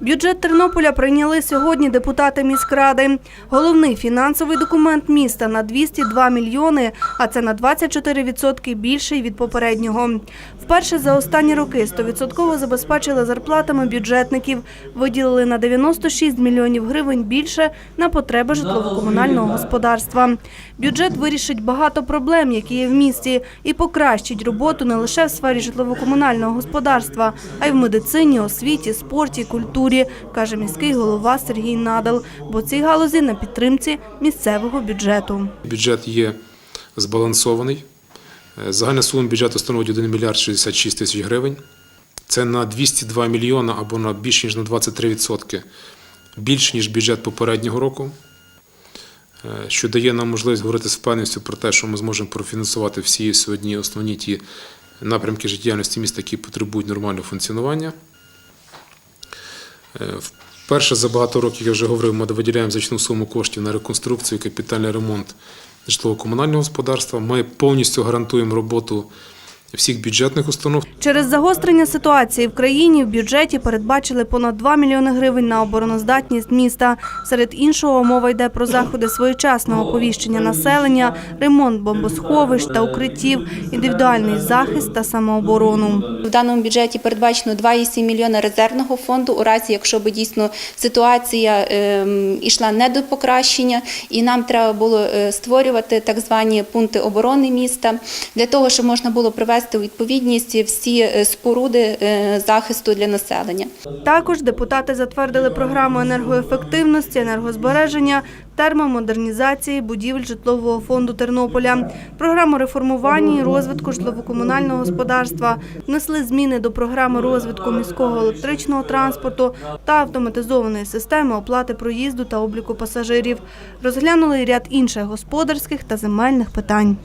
Бюджет Тернополя прийняли сьогодні депутати міськради. Головний фінансовий документ міста на 202 мільйони, а це на 24% більший від попереднього. Вперше за останні роки 100% забезпечили зарплатами бюджетників, виділили на 96 мільйонів гривень більше на потреби житлово-комунального господарства. Бюджет вирішить багато проблем, які є в місті, і покращить роботу не лише в сфері житлово-комунального господарства, а й в медицині, освіті, спорті, культурі, каже міський голова Сергій Надал. Бо ці галузі на підтримці місцевого бюджету. Бюджет є збалансований. Е, Загальна сума бюджету становить 1 мільярд 66 тисяч гривень. Це на 202 мільйона або на більш ніж на 23% більше, ніж бюджет попереднього року, Е, що дає нам можливість говорити з впевненістю про те, що ми зможемо профінансувати всі сьогодні основні ті напрямки життєдіяльності міста, які потребують нормального функціонування. Е, Вперше за багато років, я вже говорив, ми виділяємо значну суму коштів на реконструкцію капітальний ремонт житлово-комунального господарства. Ми повністю гарантуємо роботу всіх бюджетних установ. Через загострення ситуації в країні в бюджеті передбачили понад 2 мільйони гривень на обороноздатність міста. Серед іншого мова йде про заходи своєчасного оповіщення населення, ремонт бомбосховищ та укриттів, індивідуальний захист та самооборону. В даному бюджеті передбачено 2,7 мільйона резервного фонду у разі, якщо б дійсно ситуація ем, ішла не до покращення, і нам треба було е, створювати так звані пункти оборони міста для того, щоб можна було привести у відповідність всі е, споруди е, захисту для населення. Також депутати затвердили програму енергоефективності, енергозбереження, термомодернізації будівель житлового фонду Тернополя, програму реформування і розвитку житлово-комунального господарства, внесли зміни до програми розвитку міського електричного транспорту та автоматизованої системи оплати проїзду та обліку пасажирів. Розглянули ряд інших господарських та земельних питань.